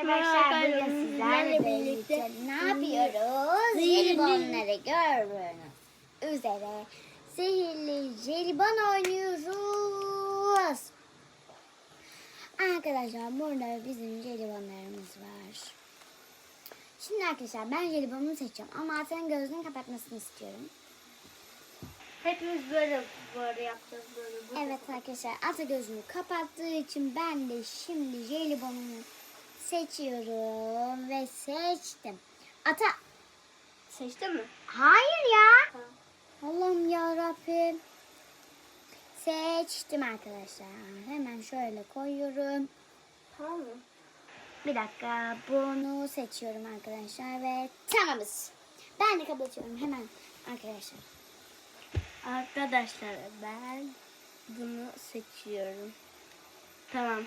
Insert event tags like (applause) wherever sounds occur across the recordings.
Arkadaşlar bugün sizlerle birlikte ne yapıyoruz? Jelibonları gördüğünüz üzere sihirli jelibon oynuyoruz. Arkadaşlar burada bizim jelibonlarımız var. Şimdi arkadaşlar ben jelibonumu seçiyorum ama Atan'ın gözünü kapatmasını istiyorum. Hepimiz böyle böyle yapacağız böyle. Bu- Evet arkadaşlar Ata gözünü kapattığı için ben de şimdi jelibonumu seçiyorum ve seçtim. Ata Seçtin mi? hayır ya. Allah'ım ya Rabbim. Seçtim arkadaşlar. Hemen şöyle koyuyorum. Tamam mı? Bir dakika bunu seçiyorum arkadaşlar ve tamamız. Ben de kapatıyorum hemen arkadaşlar. Arkadaşlar ben bunu seçiyorum. Tamam.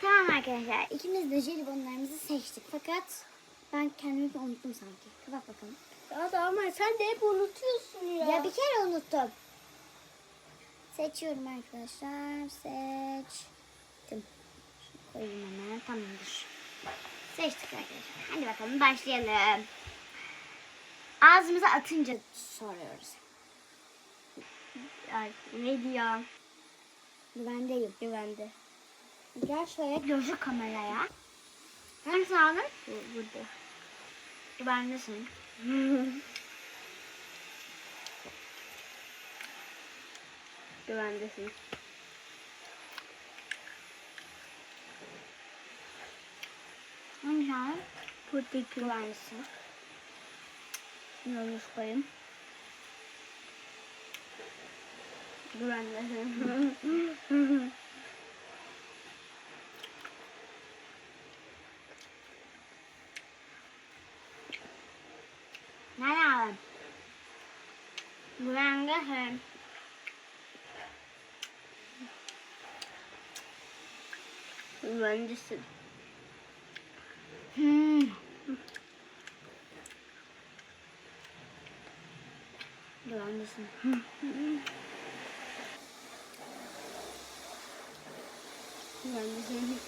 Tamam arkadaşlar ikimiz de jelibonlarımızı seçtik fakat ben kendimi bir unuttum sanki. Kapat bakalım. Ya da ama sen de hep unutuyorsun ya. Ya bir kere unuttum. Seçiyorum arkadaşlar. Seçtim. Şunu koyayım hemen. Tamamdır. Seçtik arkadaşlar. Hadi bakalım başlayalım. Ağzımıza atınca soruyoruz. Ay, neydi ya? Güvendeyim. Güvende. Gel şöyle gözü kameraya. Hangisini aldın? Bu, burada. Güvendesin. Güvendesin. Aldın? Buradaki Güvendesin. yanlış koyayım. Güvendesin. (laughs) Nerede aldın? Güvendesin. Güvendesin. Hmm. Güvendesin. Güvendesin.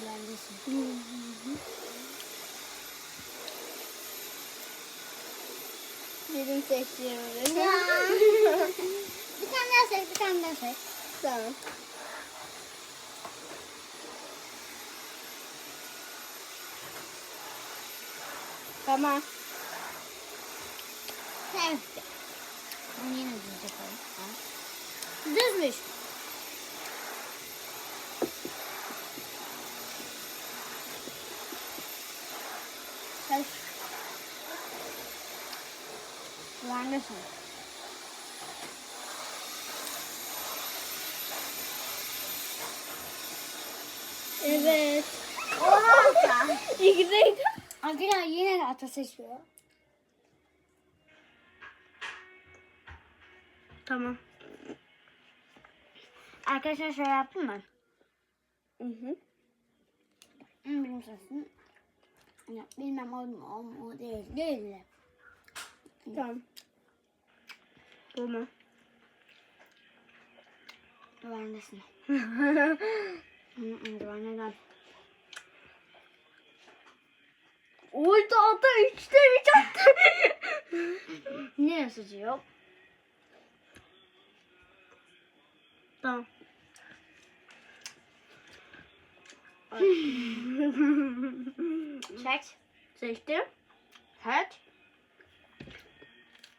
Güvendesin. Benim seçtiğim Ya. (laughs) bir tane daha seç, bir tane daha seç. Tamam. Tamam. Evet. Bunu yine düz yapalım. Düzmüş. Seç. Güvendesin. Evet. Oha. İkideydi. Arkadaşlar yine de ata seçiyor. Tamam. Arkadaşlar şöyle yaptın mı? Hı hı. Benim sesim. Ya, bilmem oldu mu oldu mu değil. Değil de. Tamam. Tamam. Güvendesin. Hı, hı, Güvendeden. Oy da ata üçte üç attı. (laughs) Niye sıcıyor? tamam. Çek. Seçtim. Seç.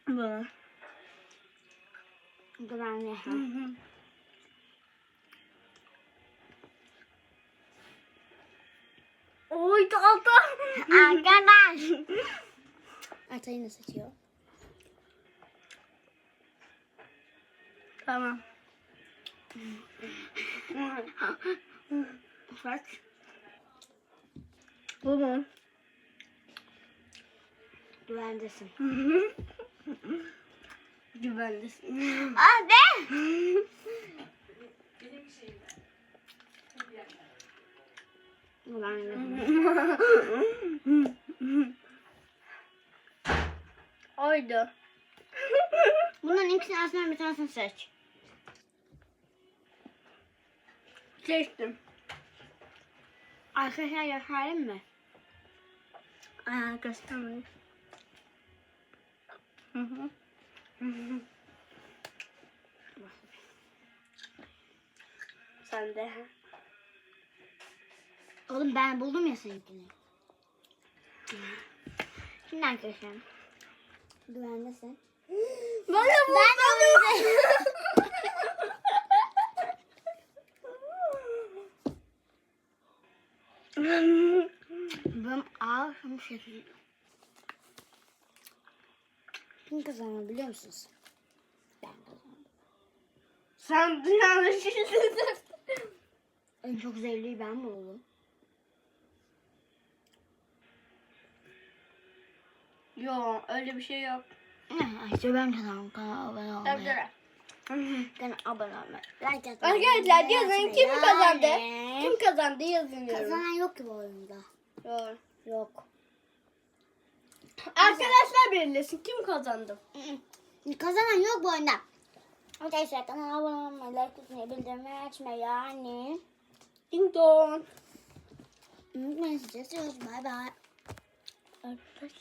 Bunu. Güvenli. Oy da ata. Arkadaş. Ata yine seçiyor. Tamam. Seç. Bu mu? Güvendesin. (laughs) Güvendesin. Güvendesin. Oydu. Bunların ikisini arasından bir tanesini seç. Seçtim. Arkadaşlar göstereyim mi? Aa, göstermedim. Hı hı. Sen de. Oğlum ben buldum ya seninkini. Şimdi arkadaşlar. Güvendesin. Bana Ben de Ben ağzım şekil. Kim kazandı biliyor musunuz? Ben kazandım. Sen dünyanın. (laughs) En çok zevkliyi ben buldum. Yok öyle bir şey yok. (laughs) İşte ben kazandım. Kanala abone olmayı. Tabii. Kanala abone olmayı. Like atmayı. Arkadaşlar yazın kim kazandı? Kim kazandı yazın diyorum. Kazanan yok ki bu oyunda. Yok. Yok. Arkadaşlar belirlesin kim kazandı? (clears throat) Kazanan yok bu oyunda. Arkadaşlar kanala abone olmayı, like atmayı, bildirimleri açmayı yani. Ding dong. Unutmayın size. Bay bay. Arkadaşlar.